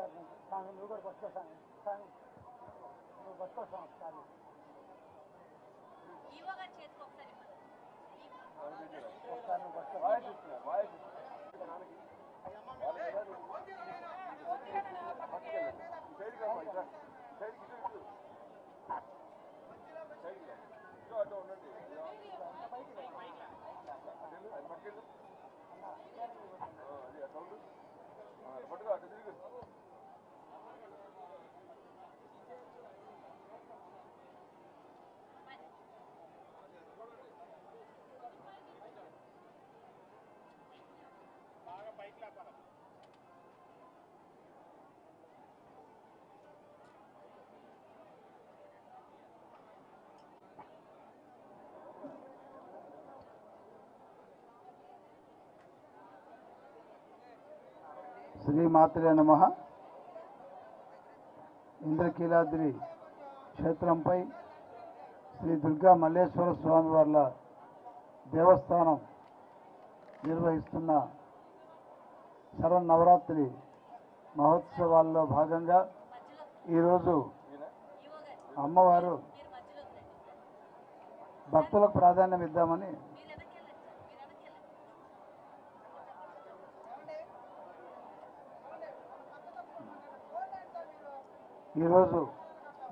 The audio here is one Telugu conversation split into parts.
నువ్వు కూడా పట్టుకోసాను సాను నువ్వు పట్టుకోసాను సాను ఈవో గారి చేతికి ఒకసారి ఇవ్వండి. ఒకసారి నువ్వు పట్టుకో శ్రీమాత్రే నమ. ఇంద్రకీలాద్రి క్షేత్రంపై శ్రీ దుర్గా మల్లేశ్వర స్వామి వార్ల దేవస్థానం నిర్వహిస్తున్న శరన్నవరాత్రి మహోత్సవాల్లో భాగంగా ఈరోజు అమ్మవారు భక్తులకు ప్రాధాన్యం ఇద్దామని మీరు వెనక్కి వెళ్ళండి సార్ మీరు వెనక్కి వెళ్ళండి ఈరోజు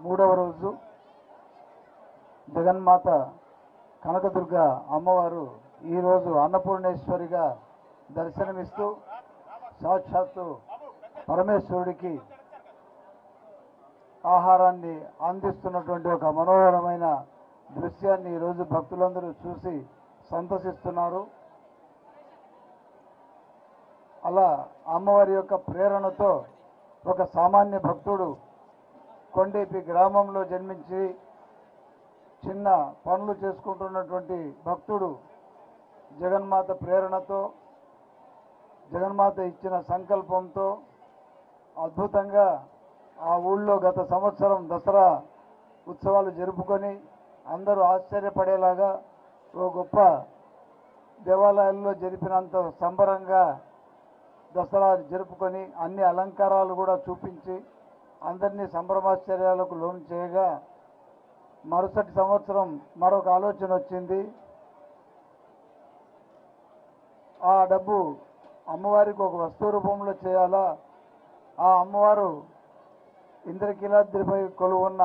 మూడవ రోజు జగన్మాత కనకదుర్గ అమ్మవారు ఈరోజు అన్నపూర్ణేశ్వరిగా దర్శనమిస్తూ సాక్షాత్తు పరమేశ్వరుడికి ఆహారాన్ని అందిస్తున్నటువంటి ఒక మనోహరమైన దృశ్యాన్ని ఈరోజు భక్తులందరూ చూసి సంతసిస్తున్నారు అలా అమ్మవారి యొక్క ప్రేరణతో ఒక సామాన్య భక్తుడు కొండేపి గ్రామంలో జన్మించి చిన్న పనులు చేసుకుంటున్నటువంటి భక్తుడు జగన్మాత ప్రేరణతో జగన్మాత ఇచ్చిన సంకల్పంతో అద్భుతంగా ఆ ఊళ్ళో గత సంవత్సరం దసరా ఉత్సవాలు జరుపుకొని అందరూ ఆశ్చర్యపడేలాగా ఓ గొప్ప దేవాలయాల్లో జరిపినంత సంబరంగా దసరా జరుపుకొని అన్ని అలంకారాలు కూడా చూపించి అందరినీ సంభ్రమాశ్చర్యాలకు లోను చేయగా మరుసటి సంవత్సరం మరొక ఆలోచన వచ్చింది. ఆ డబ్బు అమ్మవారికి ఒక వస్తువు రూపంలో చేయాలా? ఆ అమ్మవారు ఇంద్రకీలాద్రిపై కొలువున్న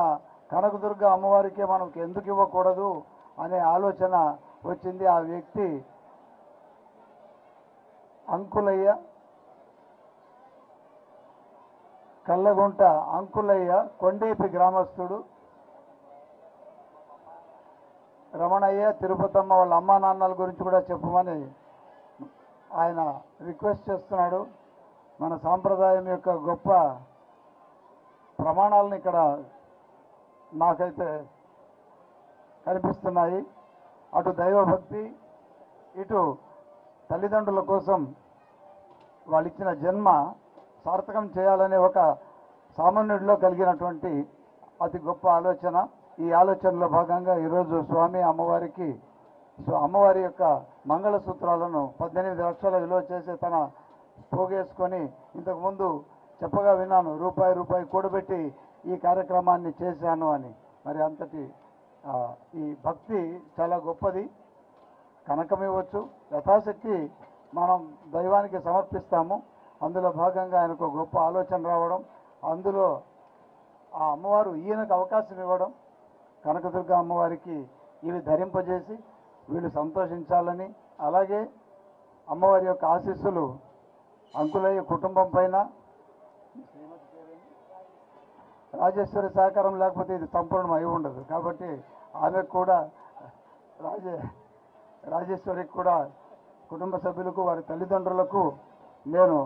కనకదుర్గ అమ్మవారికే మనకు ఎందుకు ఇవ్వకూడదు అనే ఆలోచన వచ్చింది. ఆ వ్యక్తి అంకులయ్య కల్లగుంట అంకులయ్య కొండేపి గ్రామస్తుడు. రమణయ్య తిరుపతమ్మ వాళ్ళ అమ్మా నాన్నల గురించి కూడా చెప్పమని ఆయన రిక్వెస్ట్ చేస్తున్నాడు. మన సాంప్రదాయం యొక్క గొప్ప ప్రమాణాలను ఇక్కడ నాకైతే కనిపిస్తున్నాయి. అటు దైవభక్తి ఇటు తల్లిదండ్రుల కోసం వాళ్ళు ఇచ్చిన జన్మ సార్థకం చేయాలనే ఒక సామాన్యుడిలో కలిగినటువంటి అతి గొప్ప ఆలోచన. ఈ ఆలోచనలో భాగంగా ఈరోజు స్వామి అమ్మవారికి సో అమ్మవారి యొక్క మంగళసూత్రాలను పద్దెనిమిది లక్షల విలువ చేసి తన పోగేసుకొని ఇంతకుముందు చెప్పగా విన్నాను రూపాయి రూపాయి కూడబెట్టి ఈ కార్యక్రమాన్ని చేశాను అని. మరి అంతటి ఈ భక్తి చాలా గొప్పది. కనకం ఇవ్వచ్చు. యథాశక్తి మనం దైవానికి సమర్పిస్తాము. అందులో భాగంగా ఆయనకు గొప్ప ఆలోచన రావడం అందులో ఆ అమ్మవారు ఈయనకు అవకాశం ఇవ్వడం కనకదుర్గ అమ్మవారికి ఇవి ధరింపజేసి వీళ్ళు సంతోషించాలని అలాగే అమ్మవారి యొక్క ఆశీస్సులు అంకులయ్య కుటుంబం పైన రాజేశ్వరి సహకారం లేకపోతే ఇది సంపూర్ణం అయి ఉండదు. కాబట్టి ఆమెకు కూడా రాజే రాజేశ్వరికి కూడా కుటుంబ సభ్యులకు వారి తల్లిదండ్రులకు నేను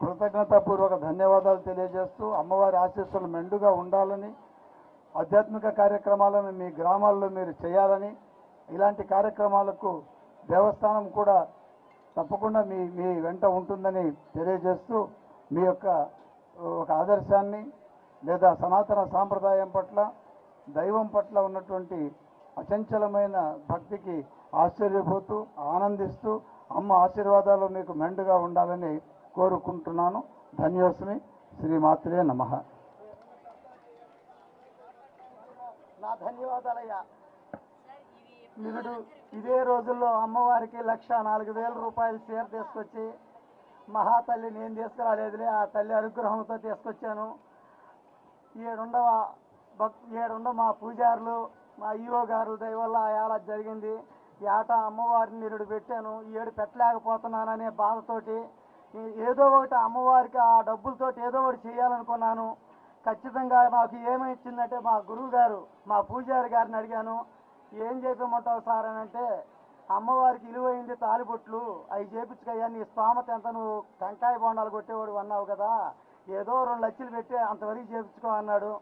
కృతజ్ఞతాపూర్వక ధన్యవాదాలు తెలియజేస్తూ అమ్మవారి ఆశీస్సులు మెండుగా ఉండాలని ఆధ్యాత్మిక కార్యక్రమాలను మీ గ్రామాల్లో మీరు చేయాలని ఇలాంటి కార్యక్రమాలకు దేవస్థానం కూడా తప్పకుండా మీ మీ వెంట ఉంటుందని తెలియజేస్తూ మీ యొక్క ఒక ఆదర్శాన్ని లేదా సనాతన సాంప్రదాయం పట్ల దైవం పట్ల ఉన్నటువంటి అచంచలమైన భక్తికి ఆశ్చర్యపోతూ ఆనందిస్తూ అమ్మ ఆశీర్వాదాలు మీకు మెండుగా ఉండాలని కోరుకుంటున్నాను. ధన్యోస్మి. శ్రీమాత్రే నమ. నా ధన్యవాదాలయ్యా. సార్ నిరుడు ఇదే రోజుల్లో అమ్మవారికి లక్ష నాలుగు వేల రూపాయలు చీర తీసుకొచ్చి మహాతల్లి నేను తీసుకురాలేదులే ఆ తల్లి అనుగ్రహంతో తీసుకొచ్చాను. ఏడుండవ భక్ ఏడుండ మా పూజారులు మా ఈఓ గారు దయ వల్ల ఆ జరిగింది. ఏటా అమ్మవారిని నిరుడు పెట్టాను ఈ ఏడు పెట్టలేకపోతున్నాననే బాధతోటి ఏదో ఒకటి అమ్మవారికి ఆ డబ్బులతోటి ఏదో ఒకటి చేయాలనుకున్నాను. ఖచ్చితంగా నాకు ఏమిచ్చిందంటే మా గురువు గారు మా పూజారి గారిని అడిగాను ఏం చేపమంటావు సార్? అని అంటే అమ్మవారికి ఇలువైంది తాలిబొట్లు అవి చేపించుకయ్యా నీ స్తోమత ఎంత? నువ్వు టెంకాయ బొండాలు కొట్టేవాడు అన్నావు కదా ఏదో రెండు లక్షలు పెట్టి అంతవరకు చేపించుకో అన్నాడు.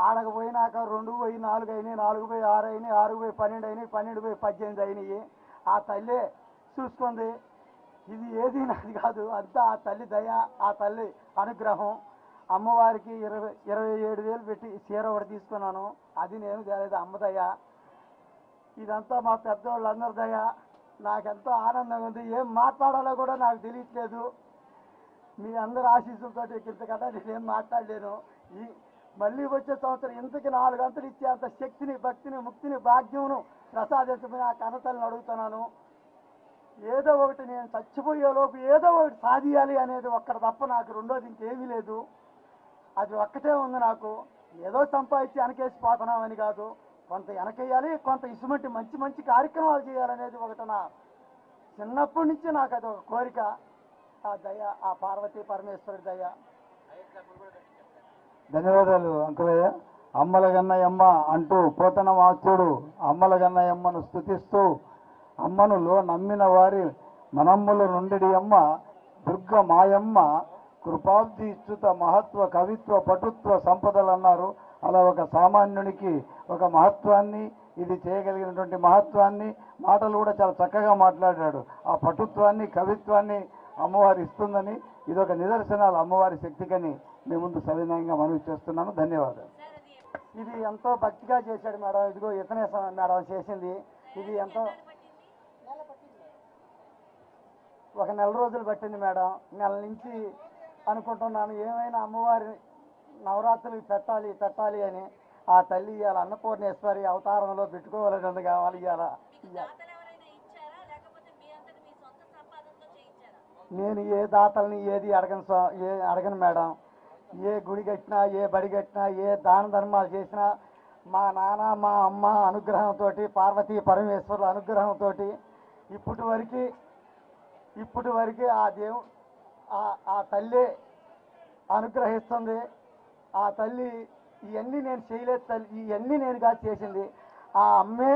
ఆడకపోయినాక రెండు పోయి నాలుగు అయినాయి నాలుగు పోయి ఆరు అయినాయి ఆరు పోయి పన్నెండు అయినాయి పన్నెండు పోయి పద్దెనిమిది అయినాయి. ఆ తల్లే చూసుకుంది ఇది ఏది నాది కాదు. అంతా ఆ తల్లి దయ ఆ తల్లి అనుగ్రహం. అమ్మవారికి ఇరవై ఇరవై ఏడు వేలు పెట్టి చీర ఒకటి తీసుకున్నాను. అది నేను తేలేదు. అమ్మ దయ. ఇదంతా మా పెద్దవాళ్ళందరి దయ. నాకెంతో ఆనందంగా ఉంది. ఏం మాట్లాడాలో కూడా నాకు తెలియట్లేదు. మీ అందరి ఆశీస్సులతో ఇంతకన్నా నేనేం మాట్లాడలేను. ఈ మళ్ళీ వచ్చే సంవత్సరం ఇంతకి నాలుగు అంతలు ఇచ్చే అంత శక్తిని భక్తిని ముక్తిని భాగ్యమును ప్రసాదించమని ఆ కన్నతల్ని అడుగుతున్నాను. ఏదో ఒకటి నేను చచ్చిపోయే లోపు ఏదో ఒకటి సాధియాలి అనేది ఒక్కటి తప్ప నాకు రెండోది ఇంకేమీ లేదు. అది ఒక్కటే ఉంది నాకు. ఏదో సంపాదించి వెనకేసి పోతున్నామని కాదు. కొంత వెనకేయాలి కొంత ఇసుమంటి మంచి మంచి కార్యక్రమాలు చేయాలనేది ఒకటి నా చిన్నప్పటి నుంచి నాకు అది ఒక కోరిక. ఆ దయ ఆ పార్వతీ పరమేశ్వరుడి దయ. ధన్యవాదాలు అంకులయ్య. అమ్మల గన్నయమ్మ అంటూ పోతన మాచుడు అమ్మల గన్నయమ్మను స్థుతిస్తూ అమ్మనులో నమ్మిన వారి మనమ్ముల నుండి అమ్మ దుర్గ మాయమ్మ కృపాబ్ది ఇచ్చుత మహత్వ కవిత్వ పటుత్వ సంపదలు అన్నారు అలా ఒక సామాన్యునికి ఒక మహత్వాన్ని ఇది చేయగలిగినటువంటి మహత్వాన్ని మాటలు కూడా చాలా చక్కగా మాట్లాడాడు. ఆ పటుత్వాన్ని కవిత్వాన్ని అమ్మవారు ఇస్తుందని ఇది ఒక నిదర్శనాలు అమ్మవారి శక్తికని మీ ముందు సవినయంగా మనవి చేస్తున్నాను. ధన్యవాదాలు. ఇది ఎంతో భక్తిగా చేశాడు మేడం. ఇదిగో ఇతనే మేడం చేసింది. ఇది ఎంతో ఒక నెల రోజులు పట్టింది మేడం. నెల నుంచి అనుకుంటున్నాను ఏమైనా అమ్మవారి నవరాత్రులు పెట్టాలి పెట్టాలి అని. ఆ తల్లి ఇవాళ అన్నపూర్ణేశ్వరి అవతారంలో పెట్టుకోవాలని కావాలి ఇవాళ నేను ఏ దాతల్ని ఏది అడగను ఏ అడగను మేడం. ఏ గుడి కట్టినా ఏ బడి కట్టినా ఏ దాన ధర్మాలు చేసినా మా నాన్న మా అమ్మ అనుగ్రహంతో పార్వతీ పరమేశ్వరుల అనుగ్రహంతో ఇప్పటి వరకు ఇప్పటి వరకు ఆ దేవు ఆ- తల్లి అనుగ్రహిస్తుంది. ఆ తల్లి ఇవన్నీ నేను చేయలేదు తల్లి ఇవన్నీ నేనుగా చేసింది. ఆ అమ్మే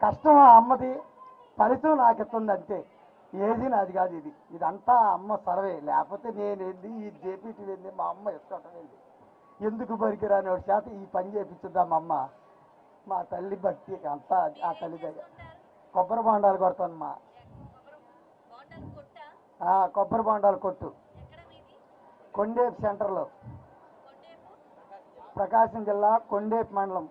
కష్టం ఆ అమ్మది ఫలితం నాకు ఇస్తుంది అంతే ఏది నాది కాదు ఇది. ఇదంతా అమ్మ సర్వే. లేకపోతే నేను ఏంది ఈ జేపీటీ ఏంది మా అమ్మ ఇష్టం ఏంది? ఎందుకు పనికిరాని వాడి? చేత ఈ పని చేపించుద్దాం అమ్మ. మా తల్లి భక్తి అంతా ఆ తల్లి దగ్గర. కొబ్బరి బొండాలు కొడతాను మా కొబ్బరి బాండాలు బొండాలు కొట్టు. కొండేపు సెంటర్లో. ప్రకాశం జిల్లా కొండేపు మండలం.